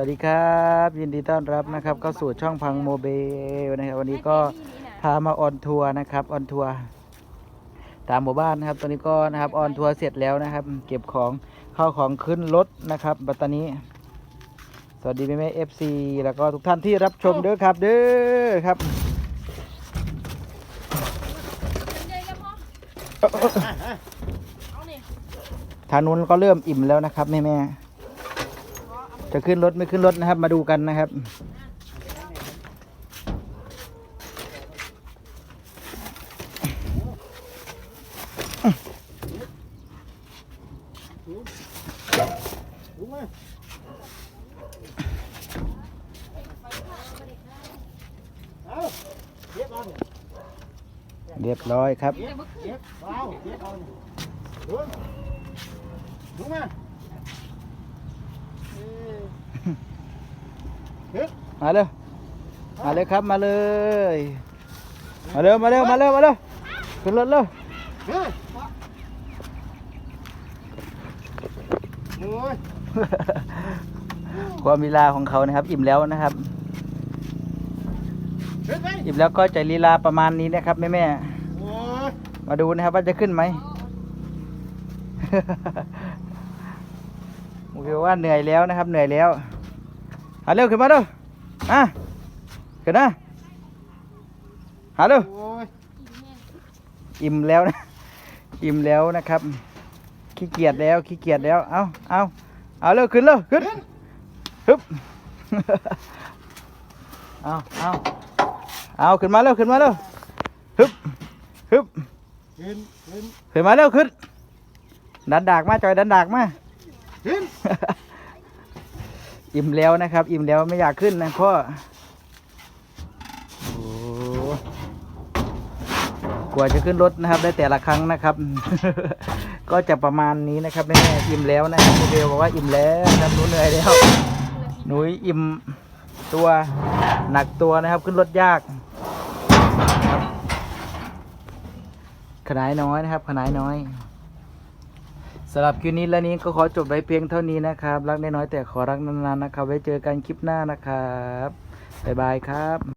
วัสดีครับ ยินดีต้อนรับนะครับเข้าสู่ช่องพังโมเบลนะครับวันนี้ก็พามาออนทัวร์นะครับออนทัวร์ตามหมู่บ้านนะครับ ตอนนี้ก็นะครับออนทัวร์เสร็จแล้วนะครับ เก็บของเข้าของขึ้นรถนะครับบัดตอนนี้ สวัสดีแม่แม่เอฟซีแล้วก็ทุกท่านที่รับชมเด้อครับ เด้อครับทางนู้นก็เริ่มอิ่มแล้วนะครับแม่แม่ๆ จะขึ้นรถไม่ขึ้นรถนะครับ มาดูกันนะครับรู้ไหมเอาเย็บเอาเนี่ยเรียบร้อยครับเย็ มาเลยมาเลยครับมาเลย มาเร็วมาเร็วมาเร็วมาเร็วขึ้นรถเร็วความลีลาของเขานะครับ อิ่มแล้วนะครับ อิ่มแล้วก็จะลีลาประมาณนี้นะครับแม่แม่มาดูนะครับว่าจะขึ้นไหมโอเคว่าเหนื่อยแล้วนะครับ เหนื่อยแล้ว หาเร็วขึ้นมาเร็วอะขึ้นนะหาเร็วโอ้ยอิ่มแล้วนะ อิ่มแล้วนะครับ ขี้เกียจแล้ว ขี้เกียจแล้ว เอาเอาเอาเร็วขึ้นเร็วขึ้นฮึบเอาเอาเอาขึ้นมาเร็วขึ้นมาเร็วฮึบฮึบขึ้นขึ้นขึ้นมาเร็วขึ้นดันดากมาจอยดันดากมาขึ้น อิ่มแล้วนะครับ อิ่มแล้วไม่อยากขึ้นนะพ่อโอ้กว่าจะขึ้นรถนะครับ ได้แต่ละครั้งนะครับ ก็จะประมาณนี้นะครับแม่ๆอิ่มแล้วนะครับโมเดลบอกว่าอิ่มแล้วครับหนูเหนื่อยแล้วหนูอิ่มตัวหนักตัวนะครับ ขึ้นรถยากขนายน้อยนะครับขนายน้อยำหรับคลิปนี้และนี้ก็ขอจบไว้เพียงเท่านี้นะครับ รักน้อยๆแต่ขอรักนานๆนะครับ ไว้เจอกันคลิปหน้านะครับ บ๊ายบายครับ